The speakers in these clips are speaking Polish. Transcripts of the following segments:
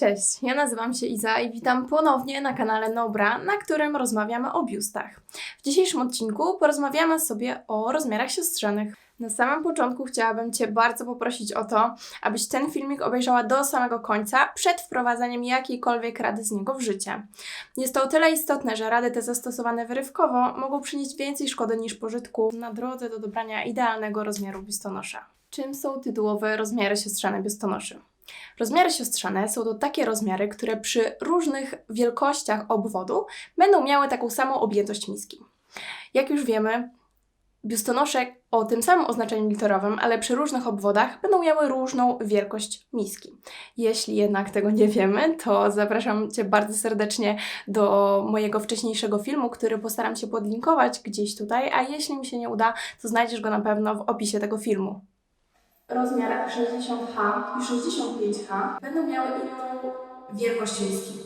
Cześć, ja nazywam się Iza i witam ponownie na kanale Nobra, na którym rozmawiamy o biustach. W dzisiejszym odcinku porozmawiamy sobie o rozmiarach siostrzanych. Na samym początku chciałabym Cię bardzo poprosić o to, abyś ten filmik obejrzała do samego końca, przed wprowadzeniem jakiejkolwiek rady z niego w życie. Jest to o tyle istotne, że rady te zastosowane wyrywkowo mogą przynieść więcej szkody niż pożytku na drodze do dobrania idealnego rozmiaru biustonosza. Czym są tytułowe rozmiary siostrzane biustonoszy? Rozmiary siostrzane są to takie rozmiary, które przy różnych wielkościach obwodu będą miały taką samą objętość miski. Jak już wiemy, biustonosze o tym samym oznaczeniu literowym, ale przy różnych obwodach będą miały różną wielkość miski. Jeśli jednak tego nie wiemy, to zapraszam Cię bardzo serdecznie do mojego wcześniejszego filmu, który postaram się podlinkować gdzieś tutaj, a jeśli mi się nie uda, to znajdziesz go na pewno w opisie tego filmu rozmiar 60H i 65H będą miały inną wielkość miski.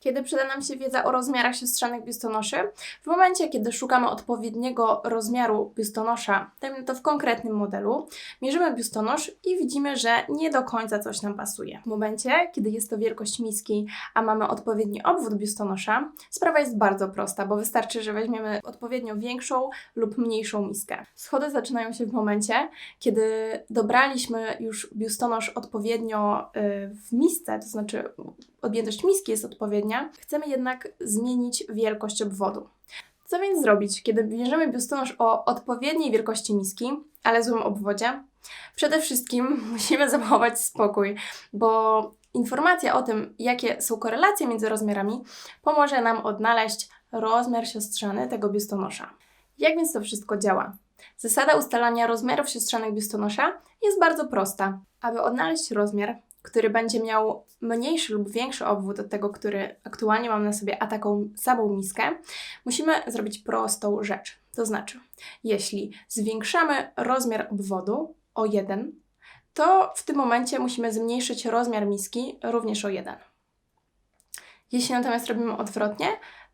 Kiedy przyda nam się wiedza o rozmiarach siostrzanych biustonoszy? W momencie, kiedy szukamy odpowiedniego rozmiaru biustonosza, dajmy to w konkretnym modelu, mierzymy biustonosz i widzimy, że nie do końca coś nam pasuje. W momencie, kiedy jest to wielkość miski, a mamy odpowiedni obwód biustonosza, sprawa jest bardzo prosta, bo wystarczy, że weźmiemy odpowiednio większą lub mniejszą miskę. Schody zaczynają się w momencie, kiedy dobraliśmy już biustonosz odpowiednio y, w misce, to znaczy objętość miski jest odpowiednia, chcemy jednak zmienić wielkość obwodu. Co więc zrobić, kiedy bierzemy biustonosz o odpowiedniej wielkości miski, ale złym obwodzie? Przede wszystkim musimy zachować spokój, bo informacja o tym, jakie są korelacje między rozmiarami, pomoże nam odnaleźć rozmiar siostrzany tego biustonosza. Jak więc to wszystko działa? Zasada ustalania rozmiarów siostrzanych biustonosza jest bardzo prosta. Aby odnaleźć rozmiar, który będzie miał mniejszy lub większy obwód od tego, który aktualnie mam na sobie, a taką samą miskę, musimy zrobić prostą rzecz. To znaczy, jeśli zwiększamy rozmiar obwodu o 1, to w tym momencie musimy zmniejszyć rozmiar miski również o 1. Jeśli natomiast robimy odwrotnie,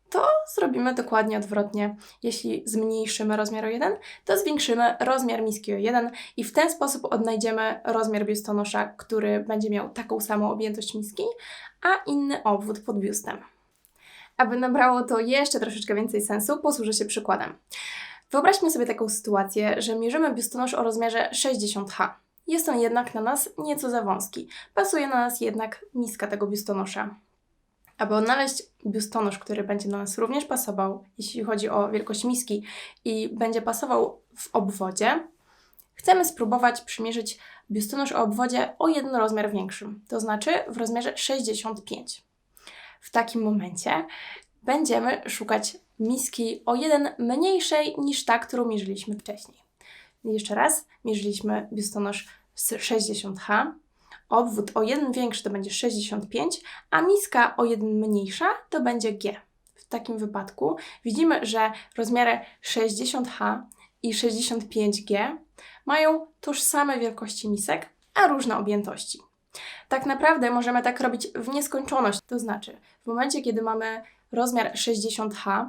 to zrobimy dokładnie odwrotnie. Jeśli zmniejszymy rozmiar o 1, to zwiększymy rozmiar miski o 1 i w ten sposób odnajdziemy rozmiar biustonosza, który będzie miał taką samą objętość miski, a inny obwód pod biustem. Aby nabrało to jeszcze troszeczkę więcej sensu, posłużę się przykładem. Wyobraźmy sobie taką sytuację, że mierzymy biustonosz o rozmiarze 60H. Jest on jednak na nas nieco za wąski. Pasuje na nas jednak miska tego biustonosza. Aby odnaleźć biustonosz, który będzie do nas również pasował, jeśli chodzi o wielkość miski i będzie pasował w obwodzie, chcemy spróbować przymierzyć biustonosz o obwodzie o jeden rozmiar większym, to znaczy w rozmiarze 65. W takim momencie będziemy szukać miski o jeden mniejszej niż ta, którą mierzyliśmy wcześniej. Jeszcze raz, mierzyliśmy biustonosz z 60H, obwód o jeden większy to będzie 65, a miska o jeden mniejsza to będzie G. W takim wypadku widzimy, że rozmiary 60H i 65G mają tożsame wielkości misek, a różne objętości. Tak naprawdę możemy tak robić w nieskończoność, to znaczy w momencie, kiedy mamy rozmiar 60H,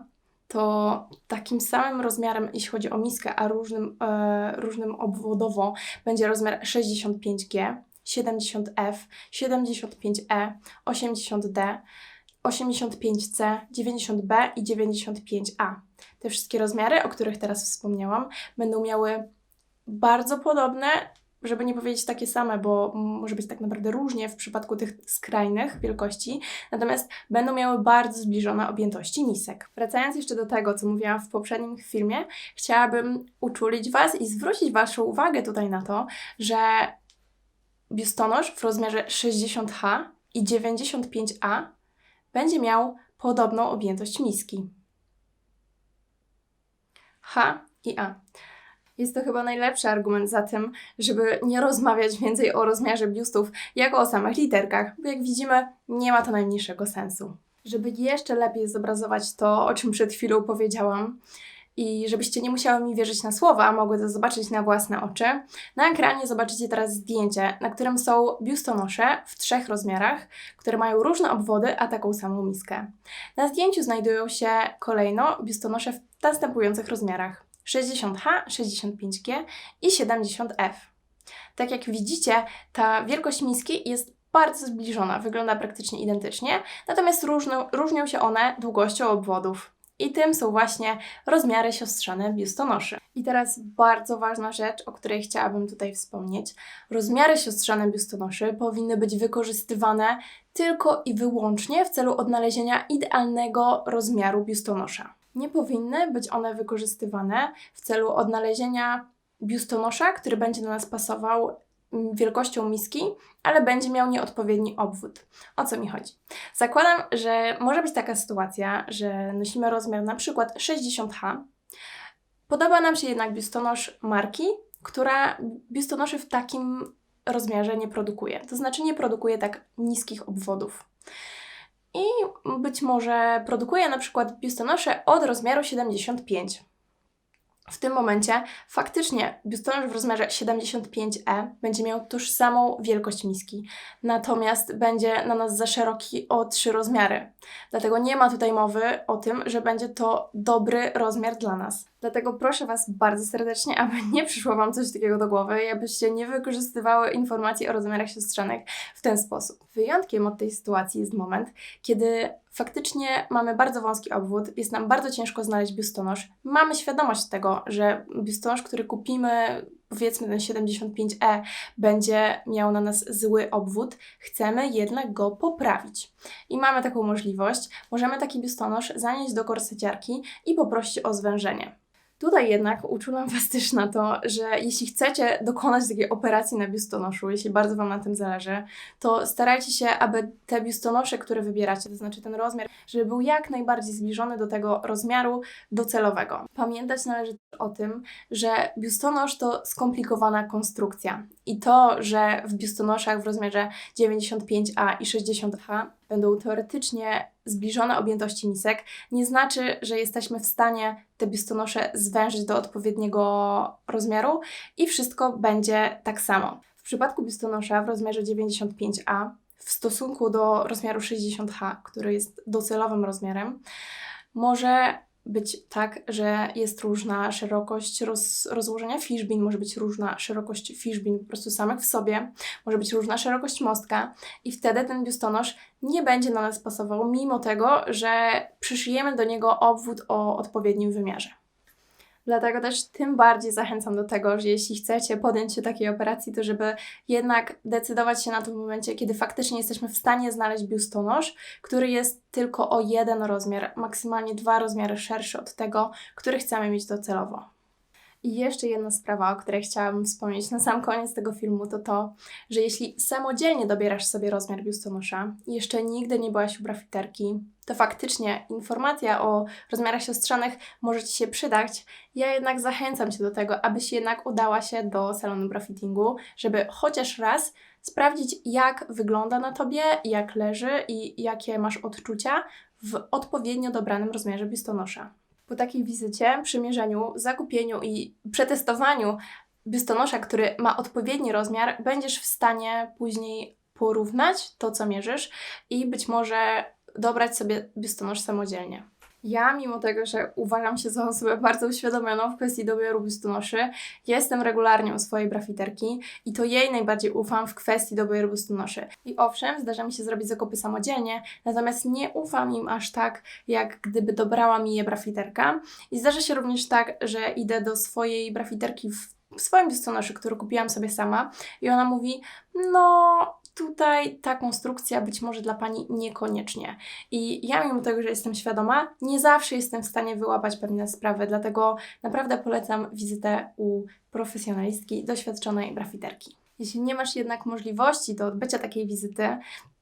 to takim samym rozmiarem, jeśli chodzi o miskę, a różnym, e, różnym obwodowo, będzie rozmiar 65G. 70F, 75E, 80D, 85C, 90B i 95A. Te wszystkie rozmiary, o których teraz wspomniałam, będą miały bardzo podobne, żeby nie powiedzieć takie same, bo może być tak naprawdę różnie w przypadku tych skrajnych wielkości, natomiast będą miały bardzo zbliżone objętości misek. Wracając jeszcze do tego, co mówiłam w poprzednim filmie, chciałabym uczulić Was i zwrócić Waszą uwagę tutaj na to, że biustonosz w rozmiarze 60H i 95A będzie miał podobną objętość miski. H i A. Jest to chyba najlepszy argument za tym, żeby nie rozmawiać więcej o rozmiarze biustów jako o samych literkach, bo jak widzimy, nie ma to najmniejszego sensu. Żeby jeszcze lepiej zobrazować to, o czym przed chwilą powiedziałam, i żebyście nie musiały mi wierzyć na słowa, a mogły to zobaczyć na własne oczy, na ekranie zobaczycie teraz zdjęcie, na którym są biustonosze w trzech rozmiarach, które mają różne obwody, a taką samą miskę. Na zdjęciu znajdują się kolejno biustonosze w następujących rozmiarach 60H, 65G i 70F. Tak jak widzicie, ta wielkość miski jest bardzo zbliżona, wygląda praktycznie identycznie, natomiast różnią, różnią się one długością obwodów. I tym są właśnie rozmiary siostrzane biustonoszy. I teraz bardzo ważna rzecz, o której chciałabym tutaj wspomnieć. Rozmiary siostrzane biustonoszy powinny być wykorzystywane tylko i wyłącznie w celu odnalezienia idealnego rozmiaru biustonosza. Nie powinny być one wykorzystywane w celu odnalezienia biustonosza, który będzie do nas pasował wielkością miski, ale będzie miał nieodpowiedni obwód. O co mi chodzi? Zakładam, że może być taka sytuacja, że nosimy rozmiar na przykład 60H. Podoba nam się jednak biustonosz marki, która biustonoszy w takim rozmiarze nie produkuje. To znaczy nie produkuje tak niskich obwodów. I być może produkuje na przykład biustonosze od rozmiaru 75 w tym momencie faktycznie biustonosz w rozmiarze 75E będzie miał tożsamą wielkość miski, natomiast będzie na nas za szeroki o trzy rozmiary. Dlatego nie ma tutaj mowy o tym, że będzie to dobry rozmiar dla nas. Dlatego proszę Was bardzo serdecznie, aby nie przyszło Wam coś takiego do głowy i abyście nie wykorzystywały informacji o rozmiarach siostrzanych w ten sposób. Wyjątkiem od tej sytuacji jest moment, kiedy faktycznie mamy bardzo wąski obwód, jest nam bardzo ciężko znaleźć biustonosz. Mamy świadomość tego, że biustonosz, który kupimy, powiedzmy ten 75E, będzie miał na nas zły obwód, chcemy jednak go poprawić. I mamy taką możliwość. Możemy taki biustonosz zanieść do korseciarki i poprosić o zwężenie. Tutaj jednak uczulam Was też na to, że jeśli chcecie dokonać takiej operacji na biustonoszu, jeśli bardzo Wam na tym zależy, to starajcie się, aby te biustonosze, które wybieracie, to znaczy ten rozmiar, żeby był jak najbardziej zbliżony do tego rozmiaru docelowego. Pamiętać należy o tym, że biustonosz to skomplikowana konstrukcja i to, że w biustonoszach w rozmiarze 95A i 60A będą teoretycznie zbliżone objętości misek, nie znaczy, że jesteśmy w stanie te biustonosze zwężyć do odpowiedniego rozmiaru i wszystko będzie tak samo. W przypadku biustonosza w rozmiarze 95A w stosunku do rozmiaru 60H, który jest docelowym rozmiarem, może być tak, że jest różna szerokość roz, rozłożenia fishbin, może być różna szerokość fishbin po prostu samych w sobie, może być różna szerokość mostka i wtedy ten biustonosz nie będzie na nas pasował, mimo tego, że przyszyjemy do niego obwód o odpowiednim wymiarze. Dlatego też tym bardziej zachęcam do tego, że jeśli chcecie podjąć się takiej operacji, to żeby jednak decydować się na to w momencie, kiedy faktycznie jesteśmy w stanie znaleźć biustonosz, który jest tylko o jeden rozmiar, maksymalnie dwa rozmiary szerszy od tego, który chcemy mieć docelowo. I jeszcze jedna sprawa, o której chciałabym wspomnieć na sam koniec tego filmu, to to, że jeśli samodzielnie dobierasz sobie rozmiar biustonosza i jeszcze nigdy nie byłaś u brafiterki, to faktycznie informacja o rozmiarach siostrzanych może Ci się przydać. Ja jednak zachęcam Cię do tego, abyś jednak udała się do salonu brafittingu, żeby chociaż raz sprawdzić, jak wygląda na Tobie, jak leży i jakie masz odczucia w odpowiednio dobranym rozmiarze biustonosza. Po takiej wizycie, przymierzeniu, zakupieniu i przetestowaniu biustonosza, który ma odpowiedni rozmiar, będziesz w stanie później porównać to, co mierzysz i być może dobrać sobie biustonosz samodzielnie. Ja, mimo tego, że uważam się za osobę bardzo uświadomioną w kwestii dobioru biustonoszy, jestem regularnie u swojej brafiterki i to jej najbardziej ufam w kwestii dobioru biustonoszy. I owszem, zdarza mi się zrobić zakupy samodzielnie, natomiast nie ufam im aż tak, jak gdyby dobrała mi je brafiterka. I zdarza się również tak, że idę do swojej brafiterki w w swoim biustonoszu, który kupiłam sobie sama i ona mówi, no tutaj ta konstrukcja być może dla Pani niekoniecznie. I ja mimo tego, że jestem świadoma, nie zawsze jestem w stanie wyłapać pewne sprawy, dlatego naprawdę polecam wizytę u profesjonalistki, doświadczonej brafiterki. Jeśli nie masz jednak możliwości do odbycia takiej wizyty,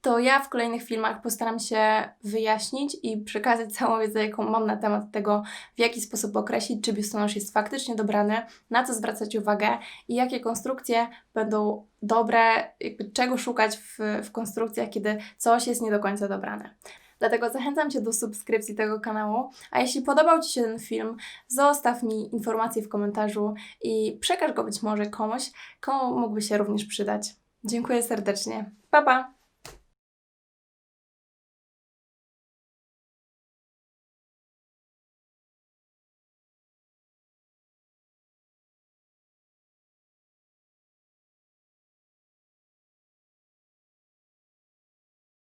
to ja w kolejnych filmach postaram się wyjaśnić i przekazać całą wiedzę, jaką mam na temat tego, w jaki sposób określić, czy biustonosz jest faktycznie dobrany, na co zwracać uwagę i jakie konstrukcje będą dobre, jakby czego szukać w, w konstrukcjach, kiedy coś jest nie do końca dobrane. Dlatego zachęcam Cię do subskrypcji tego kanału. A jeśli podobał Ci się ten film, zostaw mi informację w komentarzu i przekaż go być może komuś, komu mógłby się również przydać. Dziękuję serdecznie. Pa pa!